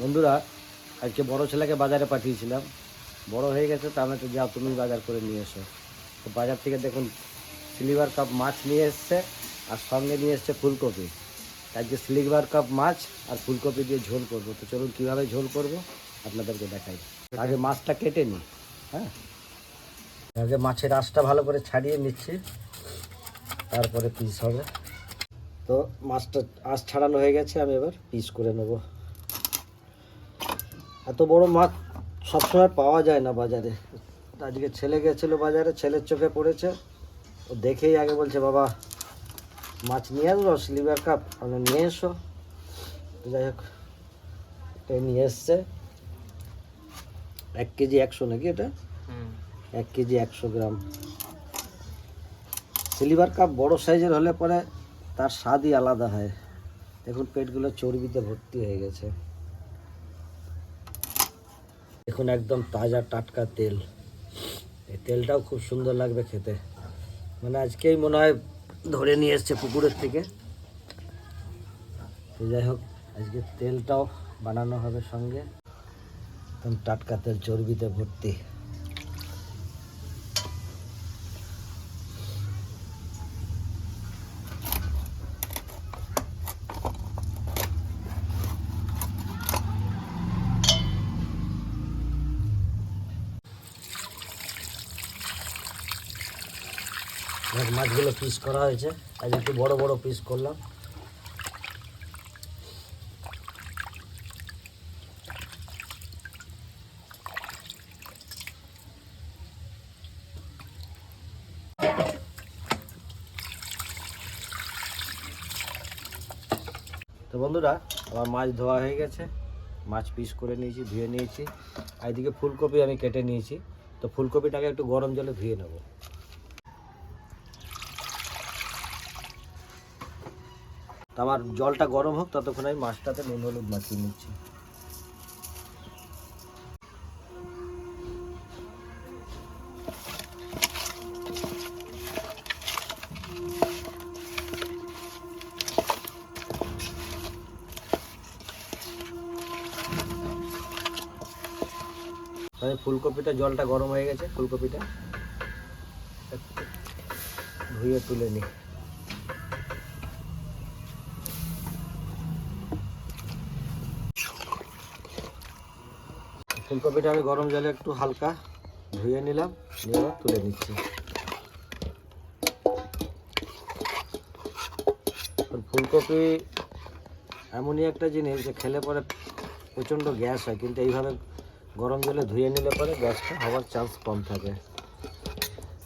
বন্ধুরা, আজকে বড় ছেলেকে বাজারে পাঠিয়েছিলাম। বড় হয়ে গেছে, তা আমি তো যাও তুমি বাজার করে নিয়ে এসো। তো বাজার থেকে দেখুন সিলভার কাপ মাছ নিয়ে এসছে, আর সঙ্গে নিয়ে এসছে ফুলকপি। আজকে সিলভার কাপ মাছ আর ফুলকপি দিয়ে ঝোল করব। তো চলুন, কীভাবে ঝোল করব? আপনাদেরকে দেখাই। আগে মাছটা কেটে নিই হ্যাঁ? আগে মাছের আঁশটা ভালো করে ছাড়িয়ে নিচ্ছি, তারপরে পিস হবে। তো মাছটা আঁশ ছাড়ানো হয়ে গেছে, আমি এবার পিস করে নেব। এত বড় মাছ সবসময় পাওয়া যায় না বাজারে। আজকে ছেলে গেছিল বাজারে ছেলের চোখে পড়েছে। ও দেখেই আগে বলছে বাবা মাছ নিয়ে আসব স্লিভার কাপ আমি নিয়ে এসো। যাই হোক এটা নিয়ে এসছে। এক কেজি একশো নাকি এটা? এক কেজি একশো গ্রাম। সিলিভার কাপ বড় সাইজের হলে পরে তার স্বাদই আলাদা হয়। দেখুন পেটগুলো চর্বিতে ভর্তি হয়ে গেছে। দেখুন, একদম তাজা টাটকা তেল। এই তেলটাও খুব সুন্দর লাগবে খেতে। মানে আজকেই মনে হয় ধরে নিয়ে এসছে পুকুরের থেকে। তো যাই হোক, আজকে তেলটাও বানানো হবে সঙ্গে। একদম টাটকা তেল, চর্বিতে ভর্তি। মাছগুলো পিস করা হয়েছে। আজ একটু বড় বড় পিস করলাম। তো বন্ধুরা, আমার মাছ ধোয়া হয়ে গেছে। মাছ পিস করে নিয়েছি, ধুয়ে নিয়েছি। আর এদিকে ফুলকপি আমি কেটে নিয়েছি। তো ফুলকপিটাকে একটু গরম জলে ধুয়ে নেব। তো আমার জলটা গরম হোক, ততক্ষণ আমি মাছটাতে নুন, হলুদ মাখিয়ে নিচ্ছি। আমি ফুলকপিটা জলটা গরম হয়ে গেছে, ফুলকপিটা ধুয়ে তুলে নিই। ফুলকপিটা আমি গরম জলে একটু হালকা ধুয়ে নিলাম, নিয়ে তুলে নিচ্ছি। ফুলকপি এমনই একটা জিনিস যে খেলে পরে প্রচণ্ড গ্যাস হয়, কিন্তু এইভাবে গরম জলে ধুয়ে নিলে পরে গ্যাসটা হওয়ার চান্স কম থাকে।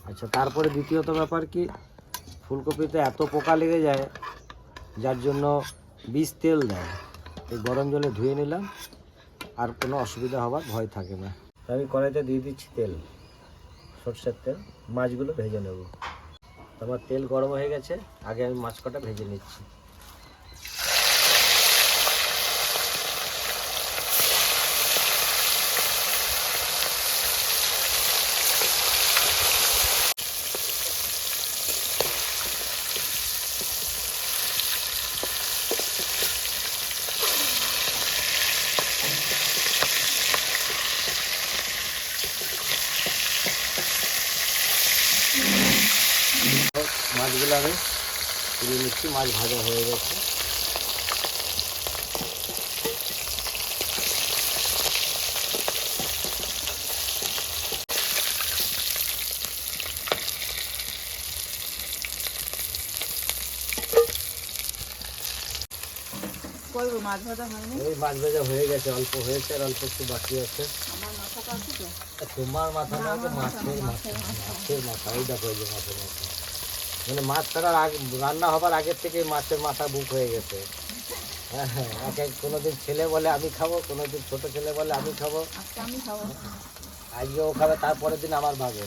আচ্ছা তারপরে দ্বিতীয়ত ব্যাপার কি, ফুলকপিতে এত পোকা লেগে যায়, যার জন্য বীজ তেল দেয়। এই গরম জলে ধুয়ে নিলাম আর কোনো অসুবিধা হওয়ার ভয় থাকে না। আমি কড়াইতে দিয়ে দিচ্ছি তেল, সর্ষের তেল, মাছগুলো ভেজে নেব। আমার তেল গরম হয়ে গেছে, আগে আমি মাছ কটা ভেজে নিচ্ছি। মাছগুলো আমি তুলে নিচ্ছি মাছ ভাজা হয়ে গেছে। মাছ ভাজা হয়নি। এই মাছ ভাজা হয়ে গেছে অল্প হয়েছে আর অল্প একটু বাকি আছে। আমার মাথাটা আছে তো? তোমার মাথা না মাছের মাথা মাছের মাথা ওই দেখো যে মাছের মাথা। মানে মাছ ছাড়ার আগে, রান্না হবার আগের থেকে মাছের মাথা বুক হয়ে গেছে। হ্যাঁ হ্যাঁ এক এক কোনোদিন ছেলে বলে আমি খাব, কোনোদিন ছোট ছেলে বলে আমি খাব। আজকে ও খাবে তারপরের দিন আমার ভাগে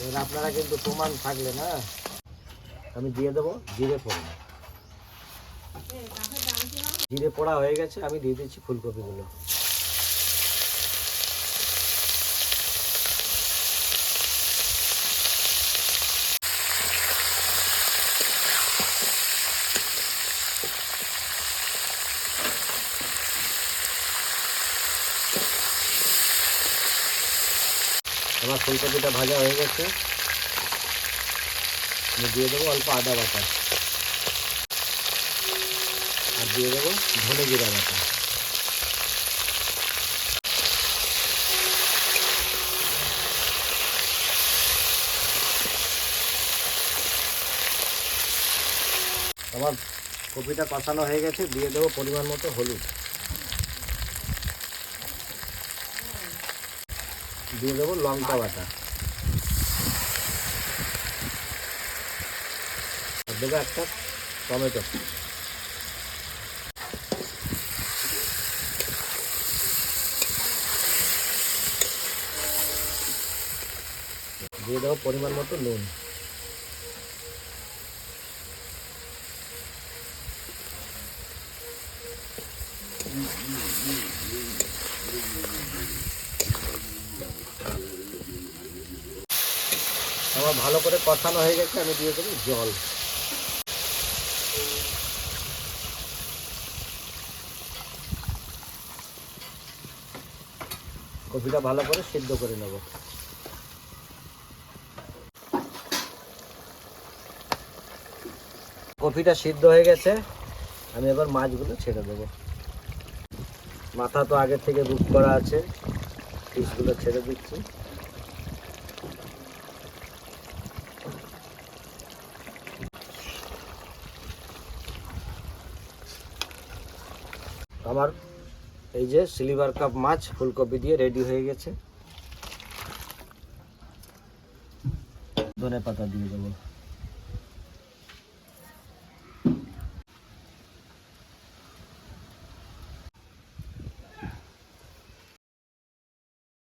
এবার আপনারা কিন্তু প্রমাণ থাকলে না, আমি দিয়ে দেবো, জিরে ফোড়ন। জিরে পোড়া হয়ে গেছে, আমি দিয়ে দিচ্ছি ফুলকপিগুলো। আমার ফুলকপিটা ভাজা হয়ে গেছে। আমি দিয়ে দেবো অল্প আদা বাটা। আর দিয়ে দেবো ধনে জিরা বাটা। আমার কপিটা কষানো হয়ে গেছে, দিয়ে দেবো পরিমাণ মতো হলুদ। দিয়ে দেবো লঙ্কা বাটা। আর দেবো একটা টমেটো। দিয়ে দেবো পরিমাণ মতো নুন। আমার ভালো করে কষানো হয়ে গেছে, আমি দিয়ে দেবো জল। কপিটা ভালো করে সিদ্ধ করে নেব। কপিটা সিদ্ধ হয়ে গেছে, আমি এবার মাছগুলো ছেড়ে দেবো। মাথা তো আগের থেকে বুক করা আছে, পিসগুলো ছেড়ে দিচ্ছি। আমার এই যে সিলিভার কাপ মাছ ফুলকপি দিয়ে রেডি হয়ে গেছে। ধনে পাতা দিয়ে দেবো।